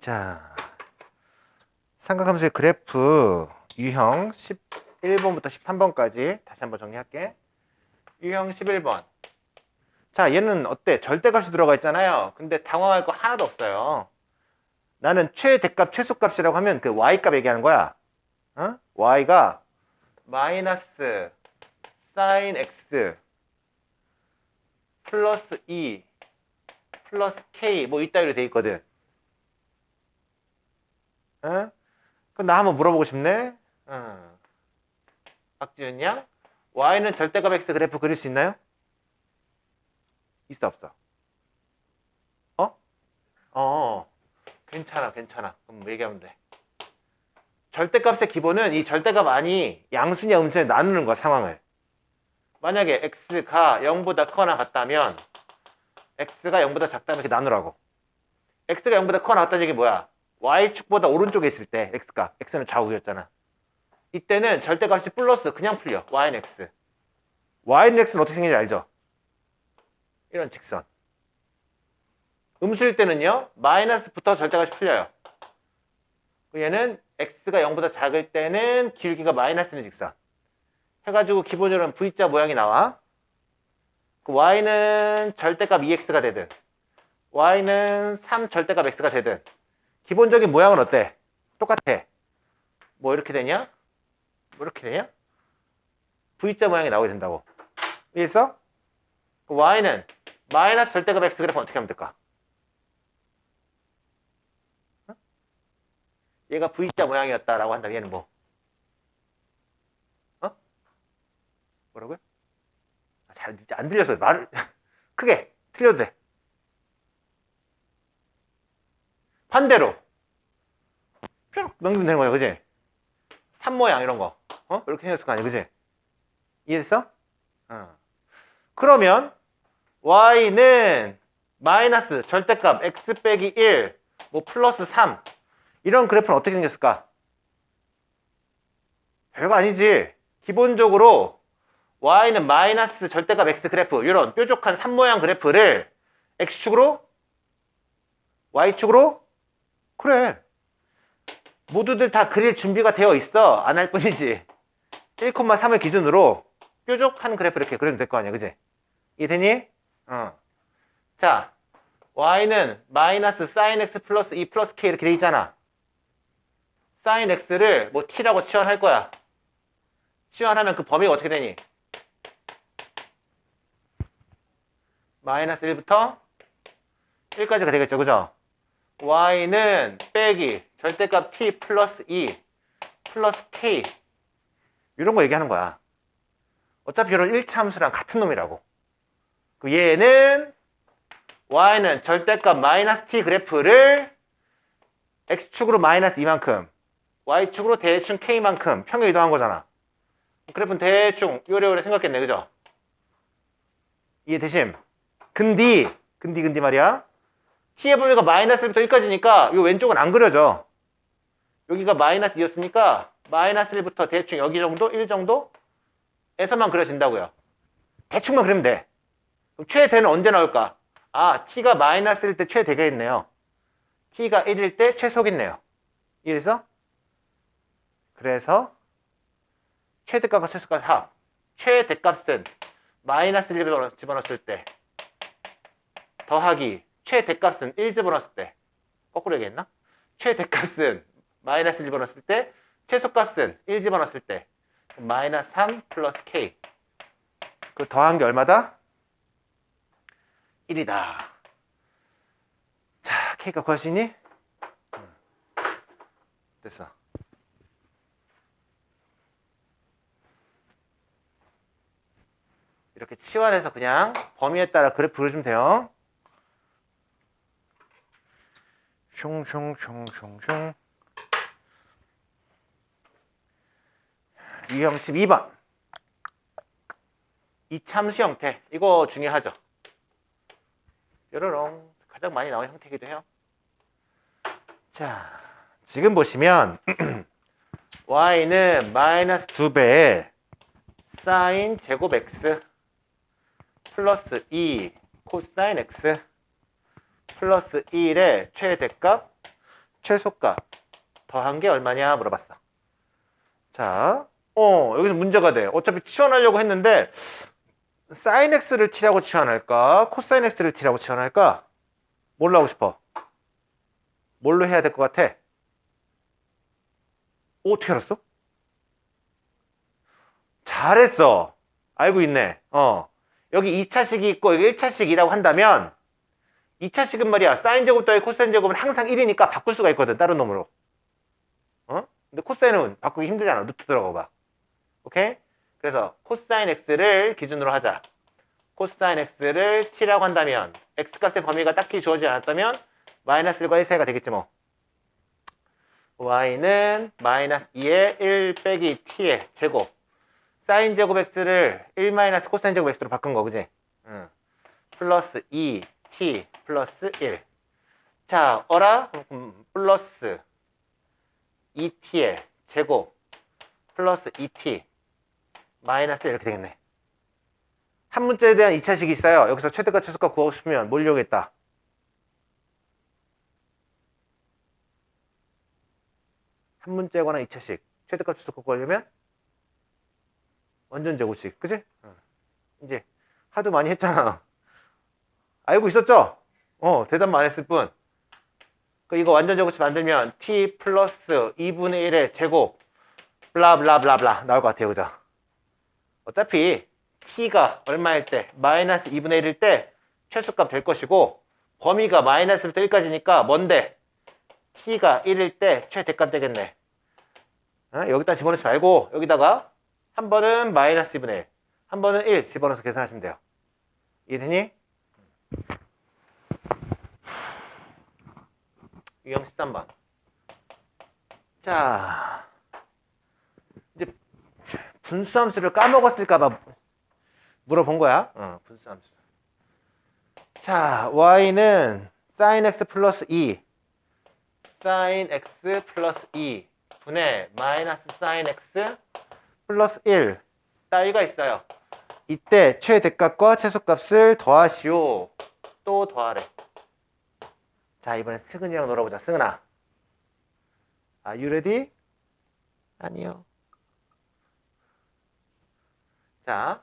자, 삼각함수의 그래프 유형 11번부터 13번까지 다시 한번 정리할게. 유형 11번. 자, 얘는 어때? 절대값이 들어가 있잖아요. 근데 당황할 거 하나도 없어요. 나는 최대값, 최소값이라고 하면 그 y값 얘기하는 거야. 어? y가 마이너스 sin x 플러스 2 플러스 k 뭐 이따위로 돼 있거든. 어? 그럼 나 한번 물어보고 싶네. 어. 박지은 양, y는 절대값 x 그래프 그릴 수 있나요? 있어 없어? 어? 어. 괜찮아, 괜찮아. 그럼 뭐 얘기하면 돼. 절대값의 기본은 이 절대값 아니 양수냐 음수냐 나누는 거야 상황을. 만약에 x가 0보다 크거나 같다면 x가 0보다 작다면 이렇게 나누라고. x가 0보다 크거나 같다는 얘기 뭐야? Y축보다 오른쪽에 있을 때 x가 x는 좌우였잖아. 이때는 절대값이 플러스 그냥 풀려. y는 x. y는 x는 어떻게 생긴지 알죠? 이런 직선. 음수일 때는요. 마이너스부터 절대값이 풀려요. 얘는 x가 0보다 작을 때는 기울기가 마이너스는 직선. 해가지고 기본적으로는 V자 모양이 나와. 그 y는 절대값 2x가 되든 y는 3 절대값 x가 되든 기본적인 모양은 어때? 똑같아. 뭐 이렇게 되냐? 뭐 이렇게 되냐? V자 모양이 나오게 된다고. 이해했어? 그 y는 마이너스 절대값 x 그래프 어떻게 하면 될까? 어? 얘가 V자 모양이었다라고 한다면 얘는 뭐? 어? 뭐라고요? 아, 잘안 들려서 말을 크게 틀려도 돼. 반대로 뾰록 넘기면 되는 거야, 그지? 산 모양 이런 거, 어? 이렇게 생겼을 거 아니야, 그지? 이해됐어? 어. 그러면 y는 마이너스 절대값 x 빼기 1, 뭐 플러스 3 이런 그래프는 어떻게 생겼을까? 별거 아니지. 기본적으로 y는 마이너스 절대값 x 그래프 이런 뾰족한 산 모양 그래프를 x축으로 y축으로 그래 모두들 다 그릴 준비가 되어 있어 안 할 뿐이지 1,3을 기준으로 뾰족한 그래프 이렇게 그리면 될 거 아니야 그지 이해되니? 어. 자 y는 마이너스 sin x 플러스 2 플러스 k 이렇게 돼 있잖아 sin x를 뭐 t라고 치환할 거야 치환하면 그 범위가 어떻게 되니? 마이너스 1부터 1까지가 되겠죠 그죠? Y는 빼기 절대값 t 플러스 2 플러스 k 이런 거 얘기하는 거야. 어차피 이런 1차 함수랑 같은 놈이라고. 그 얘는 y는 절대값 마이너스 t 그래프를 x축으로 마이너스 이만큼 y축으로 대충 k만큼 평행 이동한 거잖아. 그래프는 대충 요래요래 생각했네 그죠? 이해 되심? 근디 근디 근디 말이야. T의 범위가 마이너스 1부터 1까지니까 요 왼쪽은 안 그려져. 여기가 마이너스 2였으니까 마이너스 1부터 대충 여기 정도, 1 정도에서만 그려진다고요. 대충만 그리면 돼. 그럼 최대는 언제 나올까? 아, t가 마이너스일 때 최대겠네요. t가 1일 때 최소겠네요. 이래서 그래서 최대값과 최소값 합. 최대값은 마이너스 1을 집어넣었을 때 더하기 최대값은 1 집어넣었을 때 거꾸로 얘기했나? 최대값은 마이너스 1 집어넣었을 때 최소값은 1 집어넣었을 때 마이너스 3 플러스 k 그 더한 게 얼마다? 1이다 자 k가 있니? 응. 됐어 이렇게 치환해서 그냥 범위에 따라 그래프 그려주면 돼요 숑숑숑숑숑 유형 12번. 이참수 형태. 이거 중요하죠? 뾰로롱. 가장 많이 나오는 형태이기도 해요. 자 지금 보시면 y는 마이너스 2배의 사인 제곱 x 플러스 2 코사인 x 플러스 1의 최대값 최소값 더한 게 얼마냐 물어봤어. 자, 어 여기서 문제가 돼. 어차피 치환하려고 했는데 사인 x를 t라고 치환할까? 코사인 x를 t라고 치환할까? 뭘로 하고 싶어? 뭘로 해야 될 것 같아? 오, 어떻게 알았어? 잘했어. 알고 있네. 어. 여기 2차식이 있고 여기 1차식이라고 한다면 2차식은 말이야. 사인 제곱 더하기 코사인 제곱은 항상 1이니까 바꿀 수가 있거든. 다른 놈으로. 어? 근데 코사인은 바꾸기 힘들잖아. 루트 들어가 봐. 오케이? 그래서 코사인 x를 기준으로 하자. 코사인 x를 t라고 한다면 x 값의 범위가 딱히 주어지지 않았다면 마이너스 1과 1 사이가 되겠지 뭐. y는 마이너스 2의 1 빼기 t의 제곱. 사인 제곱 x를 1 마이너스 코사인 제곱 x로 바꾼 거, 그지? 응. 플러스 2 t 플러스 1. 자, 어라? 음, 플러스 2t의 제곱 플러스 2t 마이너스 이렇게 되겠네. 한 문자에 대한 2차식이 있어요. 여기서 최대값 최소값 구하고 싶으면 뭘 이용했다? 한 문자거나 2차식 최대값 최소값 구하려면 완전 제곱식 그지? 어. 이제 하도 많이 했잖아 알고 있었죠? 어 대답만 안 했을 뿐그 이거 완전 제곱식 만들면 t 플러스 2분의 1의 제곱 블라블라블라블라 나올 것 같아요 그죠? 어차피 t가 얼마일 때 마이너스 2분의 1일 때 최소값 될 것이고 범위가 마이너스부터 1까지니까 뭔데 t가 1일 때 최대값 되겠네 어? 여기다 집어넣지 말고 여기다가 한 번은 마이너스 2분의 1, 한 번은 1 집어넣어서 계산하시면 돼요. 이해되니? 유형 13번. 자, 이제 분수함수를 까먹었을까봐 물어본 거야. 어, 분수함수. 자, y는 sin x 플러스 2, sin x 플러스 2 분의 마이너스 sin x 플러스 1 따위가 있어요. 이때 최대값과 최소값을 더하시오. 또 더하래. 자, 이번엔 승은이랑 놀아보자. 승은아. Are you ready? 아니요. 자,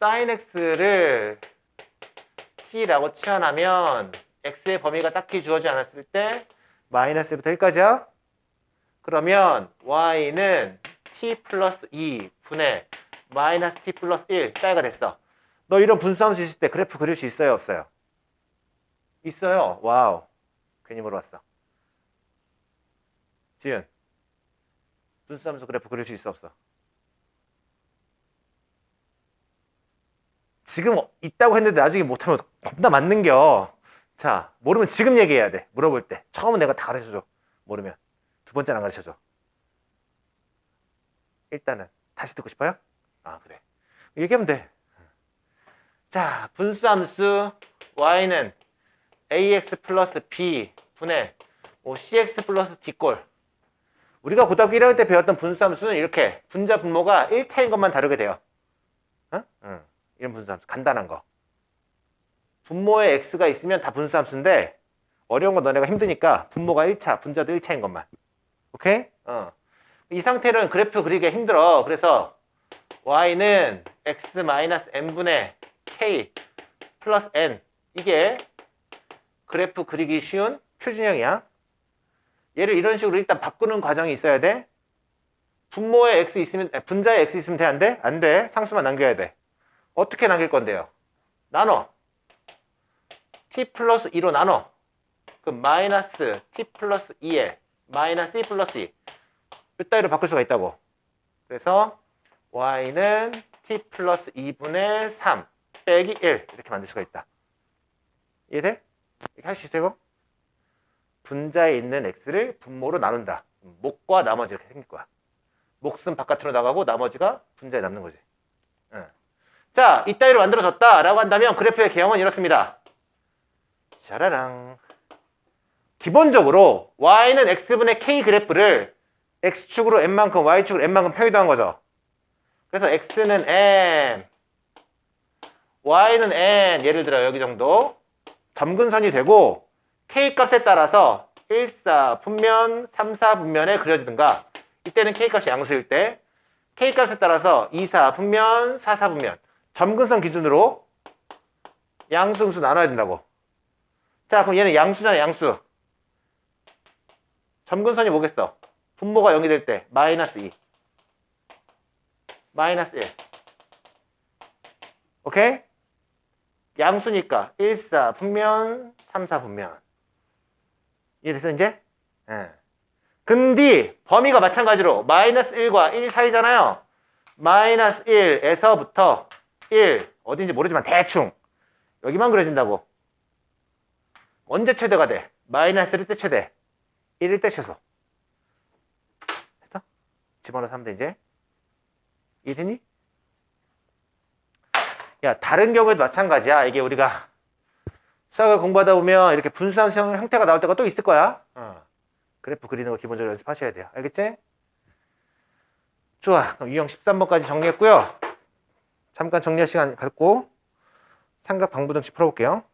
sin x를 t라고 치환하면 x의 범위가 딱히 주어지지 않았을 때 마이너스부터 1까지야. 그러면 y는 t 플러스 2 분의 마이너스 t 플러스 1 따위가 됐어. 너 이런 분수함수 있을 때 그래프 그릴 수 있어요 없어요? 있어요. 와우. 괜히 물어봤어. 지은. 분수함수 그래프 그릴 수 있어 없어? 지금 있다고 했는데 나중에 못하면 겁나 맞는겨. 자, 모르면 지금 얘기해야 돼. 물어볼 때. 처음은 내가 다 가르쳐줘. 모르면. 두 번째는 안 가르쳐줘. 일단은 다시 듣고 싶어요? 아 그래 얘기하면 돼. 자 분수함수 y는 ax 플러스 b 분의 뭐 cx 플러스 d꼴 우리가 고등학교 1학년 때 배웠던 분수함수는 이렇게 분자 분모가 1차인 것만 다르게 돼요. 어? 응. 이런 분수함수 간단한 거. 분모에 x가 있으면 다 분수함수인데 어려운 건 너네가 힘드니까 분모가 1차, 분자도 1차인 것만. 오케이? 어. 이 상태로는 그래프 그리기 힘들어. 그래서 y는 x-n분의 k 플러스 n 이게 그래프 그리기 쉬운 표준형이야. 얘를 이런 식으로 일단 바꾸는 과정이 있어야 돼. 분모에 x 있으면 아니, 분자에 x 있으면 돼 안 돼? 안 돼. 상수만 남겨야 돼. 어떻게 남길 건데요? 나눠. t 플러스 2로 나눠. 그 마이너스 t 플러스 2에 마이너스 2 플러스 2. 이따위로 바꿀 수가 있다고. 그래서 y는 t 플러스 2분의 3 빼기 1 이렇게 만들 수가 있다. 이해돼? 이렇게 할 수 있어요? 분자에 있는 x를 분모로 나눈다. 목과 나머지 이렇게 생길 거야. 목은 바깥으로 나가고 나머지가 분자에 남는 거지. 응. 자, 이따위로 만들어졌다라고 한다면 그래프의 개형은 이렇습니다. 짜라랑. 기본적으로 y는 x분의 k 그래프를 x축으로 n만큼 y축으로 n만큼 평이동한 거죠. 그래서 x는 n, y는 n 예를 들어 여기 정도 점근선이 되고 k 값에 따라서 1, 4 분면, 3, 4 분면에 그려지든가. 이때는 K값이 양수일 때 K값에 따라서 2, 4 분면, 4, 4 분면 점근선 기준으로 양수, 음수 나눠야 된다고. 자 그럼 얘는 양수잖아 양수. 점근선이 뭐겠어? 분모가 0이 될 때 마이너스 2 마이너스 1 오케이? 양수니까 1, 4 분면, 3, 4 분면 이해됐어 이제? 예. 근데 범위가 마찬가지로 마이너스 1과 1 사이잖아요 마이너스 1에서부터 1 어딘지 모르지만 대충 여기만 그려진다고 언제 최대가 돼? 마이너스 1일 때 최대 1일 때 최소 됐어? 집어넣어서 하면 돼 이제 이해되니? 야 다른 경우에도 마찬가지야 이게 우리가 수학을 공부하다 보면 이렇게 분수함 수 형태가 나올 때가 또 있을 거야 어. 그래프 그리는 거 기본적으로 연습하셔야 돼요 알겠지? 좋아 그럼 유형 13번까지 정리했고요 잠깐 정리할 시간 갖고 삼각 방부등식 풀어볼게요